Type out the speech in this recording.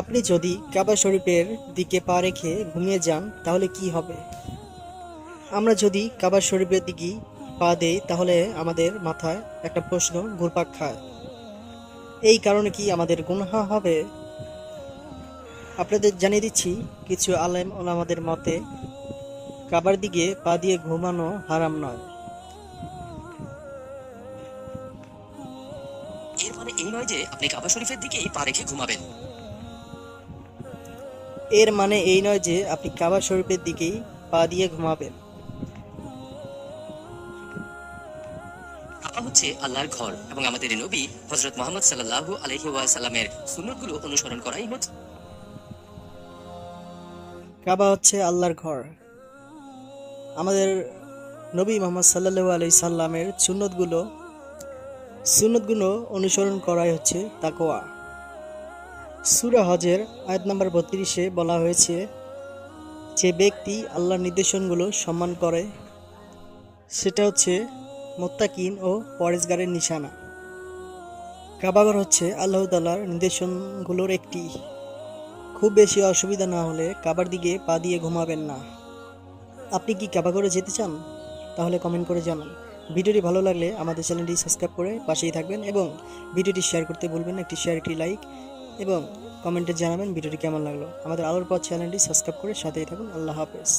আপনি যদি কাবা শরীফের দিকে পা রেখে ঘুমিয়ে যান, তাহলে কি হবে? আমরা যদি কাবা শরীফের দিকে পা দেই, তাহলে আমাদের মাথায় একটা প্রশ্ন ঘুরপাক খায়। এই কারণে কি আমাদের গুনহা হবে? আপনাদের জানিয়ে দিচ্ছি, কিছু আলেম ওলামাদের মতে, কাবার দিকে পা দিয়ে ঘুমানো হারাম নয়। এর মানে এই নয় যে আপনি কাবা শরীফের দিকেই পা রেখে ঘুমাবেন। এর মানে এই নয় যে আপনি কাবা শরীফের দিকেই পা দিয়ে ঘুমাবেন। কাবা হচ্ছে আল্লাহর ঘর এবং আমাদের নবী হজরত মোহাম্মদ সাল্লাল্লাহু আলহি ওয়াসাল্লামের সুন্নতগুলো অনুসরণ করাই হচ্ছে কাবা হচ্ছে আল্লাহর ঘর। আমাদের নবী মোহাম্মদ সাল্লু আলি সাল্লামের সুন্নতগুলো সুন্নতগুলো অনুসরণ করাই হচ্ছে তাকোয়া সুরা হজের আয়াত নাম্বার বত্রিশে বলা হয়েছে, যে ব্যক্তি আল্লাহর নির্দেশনগুলো সম্মান করে, সেটা হচ্ছে মোত্তাকিন ও পরেশগারের নিশানা। কাবাগর হচ্ছে আল্লাহ তাল্লাহর নির্দেশনগুলোর একটি। খুব বেশি অসুবিধা না হলে কাবার দিকে পা দিয়ে ঘুমাবেন না। আপনি কি কাবা করে যেতে চান? তাহলে কমেন্ট করে জানান। ভিডিওটি ভালো লাগলে আমাদের চ্যানেলটি সাবস্ক্রাইব করে পাশেই থাকবেন এবং ভিডিওটি শেয়ার করতে বলবেন একটি শেয়ার, একটি লাইক। এবং কমেন্টে জানাবেন ভিডিওটি কেমন লাগল। আমাদের আলোর পথ চ্যানেলটি সাবস্ক্রাইব করে সাথেই থাকুন। আল্লাহ হাফেজ।